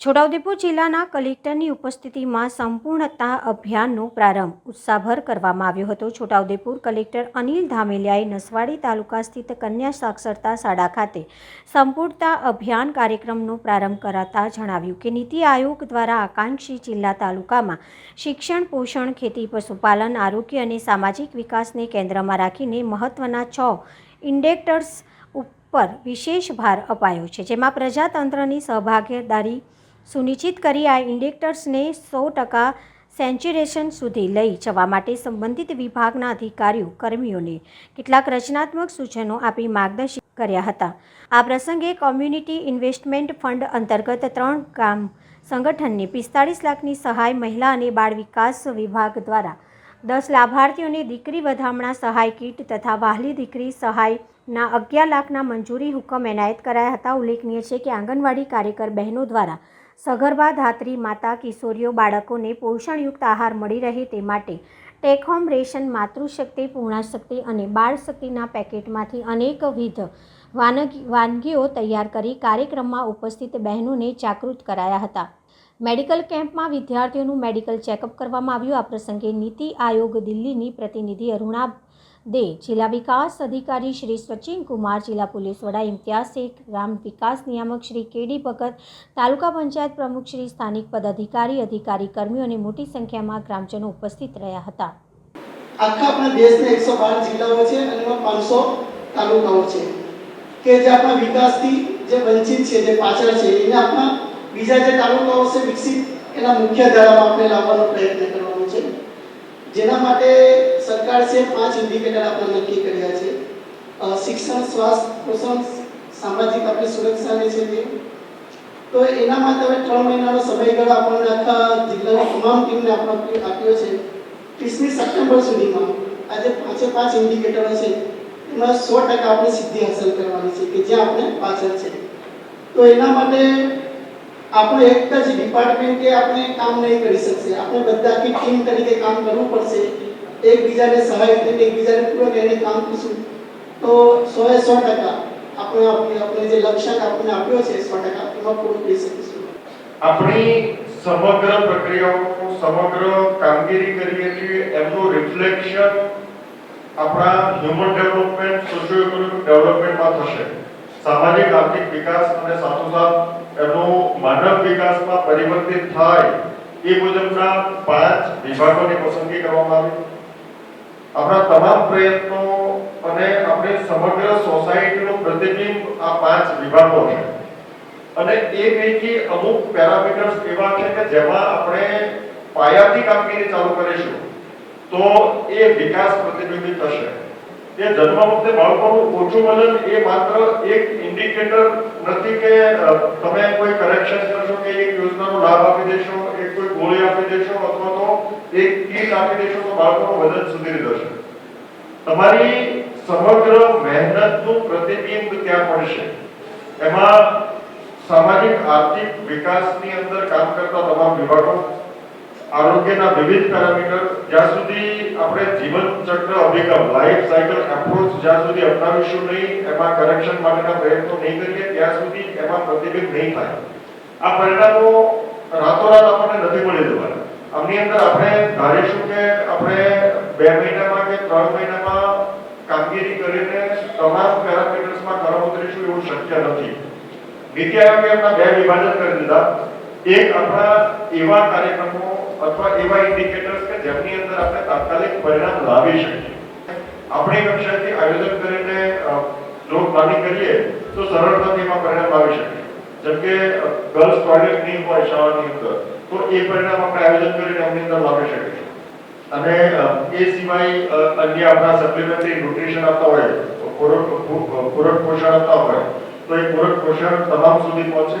છોટાઉદેપુર જિલ્લાના કલેક્ટરની ઉપસ્થિતિમાં સંપૂર્ણતા અભિયાનનો પ્રારંભ ઉત્સાહભર કરવામાં આવ્યો હતો. છોટાઉદેપુર કલેક્ટર અનિલ ધામેલિયાએ નસવાડી તાલુકા સ્થિત કન્યા સાક્ષરતા શાળા ખાતે સંપૂર્ણતા અભિયાન કાર્યક્રમનો પ્રારંભ કરાતા જણાવ્યું કે નીતિ આયોગ દ્વારા આકાંક્ષી જિલ્લા તાલુકામાં શિક્ષણ, પોષણ, ખેતી, પશુપાલન, આરોગ્ય અને સામાજિક વિકાસને કેન્દ્રમાં રાખીને મહત્ત્વના છ ઇન્ડેક્ટર્સ ઉપર વિશેષ ભાર અપાયો છે. જેમાં પ્રજાતંત્રની સહભાગીદારી સુનિશ્ચિત કરી આ ઇન્ડેક્ટર્સને સો ટકા સેન્ચ્યુરેશન સુધી લઈ જવા માટે સંબંધિત વિભાગના અધિકારીઓ, કર્મીઓને કેટલાક રચનાત્મક સૂચનો આપી માર્ગદર્શિત કર્યા હતા. આ પ્રસંગે કોમ્યુનિટી ઇન્વેસ્ટમેન્ટ ફંડ અંતર્ગત ત્રણ ગામ સંગઠનને પિસ્તાળીસ લાખની સહાય મહિલા અને બાળ વિકાસ વિભાગ દ્વારા દસ લાભાર્થીઓને દીકરી વધામણા સહાય કીટ તથા વહાલી દીકરી સહાયના અગિયાર લાખના મંજૂરી હુકમ એનાયત કરાયા હતા. ઉલ્લેખનીય છે કે આંગણવાડી કાર્યકર બહેનો દ્વારા સગર્ભા ધાત્રી માતા કિશોરીઓ બાળકોને પોષણયુક્ત આહાર મળી રહે તે માટે take home ration, Matrushakti, Purnashakti અને બાળશક્તિના પેકેટમાંથી અનેકવિધ વાનગી, વાનગીઓ તૈયાર કરી કાર્યક્રમમાં ઉપસ્થિત બહેનોને જાગૃત કરાયા હતા. મેડિકલ કેમ્પમાં વિદ્યાર્થીઓનું મેડિકલ ચેકઅપ કરવામાં આવ્યું. આ પ્રસંગે નીતિ આયોગ દિલ્હીની પ્રતિનિધિ અરુણા દે. જિલ્લા વિકાસ અધિકારી શ્રી સચિન કુમાર, જિલ્લા પોલીસ વડા ઇમ્તિયાઝ શેખ, ગ્રામ વિકાસ નિયામક શ્રી કેડી ભગત, તાલુકા પંચાયત પ્રમુખ શ્રી સ્થાનિક પદાધિકારી, અધિકારી કર્મીઓ અને મોટી સંખ્યામાં ગ્રામજનો ઉપસ્થિત રહ્યા હતા. આખા આપણા દેશના એકસો બાર જિલ્લાઓ છે અને એમાં પાંચસો તાલુકાઓ છે. કે જે આપણા વિકાસથી જે વંચિત છે, જે પાછળ છે, એને આપણા બીજા જે તાલુકાઓ છે વિકસિત, એના મુખ્ય ધારામાં આપણે લાવવાનો પ્રયત્ન કરવાનો છે. જેના માટે સરકાર છે, પાંચ ઇન્ડિકેટર આપણે નક્કી કર્યા છે. શિક્ષણ, સ્વાસ્થ્ય પોષણ સામાજિક આપણી સુરક્ષાને છે તે. તો એના માટે હવે ત્રણ મહિનાનો સમયગાળો આપણને આખા જિલ્લાની તમામ ટીમને આપણો આપ્યો છે. ત્રીસમી સપ્ટેમ્બર સુધીમાં આજે પાંચે પાંચ ઇન્ડિકેટરો છે. એમાં સો ટકા આપણે સિદ્ધિ હાંસલ કરવાની છે કે જ્યાં આપણે પાછળ છે. તો એના માટે આપણે એક જ ડિપાર્ટમેન્ટ કે આપણે કામ નહીં કરી શકશે. આપણે બધા આખી ટીમ તરીકે કામ કરવું પડશે. એકબીજાને સહાય કરીને એકબીજાને પૂરક એને કામ કરશું. તો સો એ સો ટકા આપણે આપણે આપણે જે લક્ષ્યાંક આપણને આપ્યો છે, સો ટકા એમાં પૂરું કરી શકીશું. આપણી સમગ્ર પ્રક્રિયાઓ, સમગ્ર કામગીરી કરીએ છીએ એમનું રિફ્લેક્શન આપણા હ્યુમન ડેવલપમેન્ટ સોશિયો ઇકોનોમિક ડેવલપમેન્ટમાં થશે. સામાજિક આર્થિક વિકાસ અને સાથોસાથ એનું માનવ વિકાસમાં પરિવર્તિત થાય એ મુજબના પાંચ વિભાગોની પસંદગી કરવામાં આવી. આપણા તમામ પ્રયત્નો અને આપણે સમગ્ર સોસાયટીનું પ્રતિબિંબ આ પાંચ વિભાગો છે અને એ પૈકી અમુક પેરામીટર્સ એવા છે કે જેમાં આપણે પાયાથી કામગીરી ચાલુ કરીશું. તો એ વિકાસ પ્રતિબિંબિત થશે. એ જન્મ વખતે બાળકોનું ઓછું વજન એ માત્ર એક ઇન્ડિકેટર નથી કે તમે કોઈ કરેક્શન કરશો કે એક યોજનાનો લાભ આપી દેશો, એક કોઈ ગોળી આપી દેશો, અથવા તો એક કીટ આપી દેશો, તો બાળકોનું વજન સુધરી જશે. તમારી સમગ્ર મહેનતનું પ્રતિબિંબ ત્યાં મળશે એમાં સામાજિક આર્થિક વિકાસની અંદર કામ કરતા તમામ વિભાગો આરોગ્યના વિવિધ પેરામીટર, જ્યાં સુધી આપણે જીવન ચક્ર અભિગમ લાઈફ સાયકલ એપ્રોચ જ્યાં સુધી અપનાવીશું નહીં, એમાં કરેક્શન માટેના પ્રયત્નો નહીં કરીએ, ત્યાં સુધી એમાં પ્રતિબિંબ નહીં થાય. આ પરિણામો રાતોરાત આપણને નથી મળી જવાના આમની અંદર આપણે ધારીશું કે આપણે બે મહિનામાં કે ત્રણ મહિનામાં કામગીરી કરીને તમામ પેરામીટર્સમાં ખરાબ ઉતરીશું એવું શક્ય નથી. નીતિ આયોગે એમના બે વિભાજન કરી દીધા. એક આપણા એવા કાર્યક્રમો અથવા એવા ઇન્ડિકેટર્સ કે જેમની અંદર આપણે તાત્કાલિક પરિણામ લાવી શકીએ. આપણી કક્ષાથી આયોજન કરીને જો પ્લાનિંગ કરીએ, તો સરળતાથી એમાં પરિણામ લાવી શકીએ જેમ કે ગર્લ્સ ટોયલેટ નહીં હોય શાળાની અંદર, તો એ પરિણામ આપણે આયોજન કરીને એમની અંદર લાવી શકીએ અને એ સિવાય અન્ય આપણા સપ્લિમેન્ટરી ન્યુટ્રિશન આપતા હોય, પૂરક પૂરક પોષણ આપતા હોય, તો એ પૂરક પોષણ તમામ સુધી પહોંચે.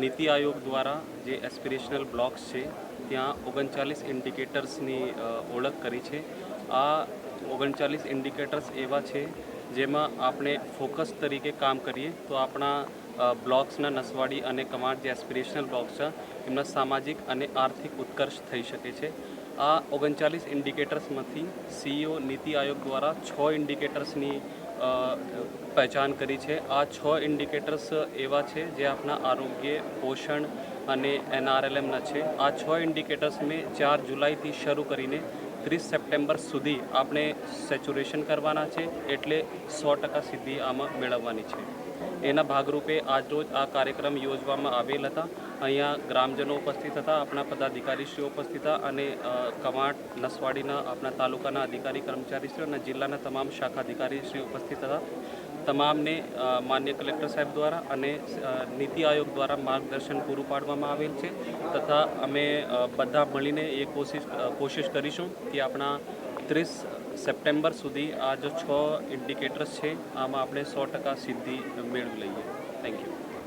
નીતિ આયોગ દ્વારા જે એસ્પિરેશનલ બ્લોક્સ છે, ત્યાં ઓગણચાલીસ ઇન્ડિકેટર્સની ઓળખ કરી છે. આ ઓગણચાલીસ ઇન્ડિકેટર્સ એવા છે જેમાં આપણે ફોકસ તરીકે કામ કરીએ તો આપણા બ્લોક્સના નસવાડી અને કમાન્ડ જે એસ્પિરેશનલ બ્લોક્સ છે, એમના સામાજિક અને આર્થિક ઉત્કર્ષ થઈ શકે છે. આ ઓગણચાલીસ ઇન્ડિકેટર્સમાંથી સીઈઓ નીતિ આયોગ દ્વારા છ ઇન્ડિકેટર્સની પહેચાન કરી છે. આ છ ઇન્ડિકેટર્સ એવા છે જે આપણા આરોગ્ય, પોષણ અને એનઆરએલએમના છે. આ છ ઇન્ડિકેટર્સ મેં ચાર જુલાઈથી શરૂ કરીને ત્રીસ સપ્ટેમ્બર સુધી આપણે સેચ્યુરેશન કરવાના છે એટલે સો ટકા સિદ્ધિ આમાં મેળવવાની છે. એના ભાગરૂપે આજરોજ આ કાર્યક્રમ યોજવામાં આવેલ હતા. અહીંયા ગ્રામજનો ઉપસ્થિત હતા, આપણા પદાધિકારીશ્રીઓ ઉપસ્થિત હતા અને કમાટ નસવાડીના આપણા તાલુકાના અધિકારી કર્મચારીશ્રીઓ અને જિલ્લાના તમામ શાખા અધિકારીશ્રીઓ ઉપસ્થિત હતા. તમામને માન્ય કલેક્ટર સાહેબ દ્વારા અને નીતિ આયોગ દ્વારા માર્ગદર્શન પૂરું પાડવામાં આવેલ છે તથા અમે બધા મળીને એ કોશિશ કોશિશ કરીશું કે આપણા ત્રીસ સપ્ટેમ્બર સુધી આ જો છ ઇન્ડિકેટર્સ છે, આમાં આપણે સો ટકા સિદ્ધિ મેળવી લઈએ. Thank you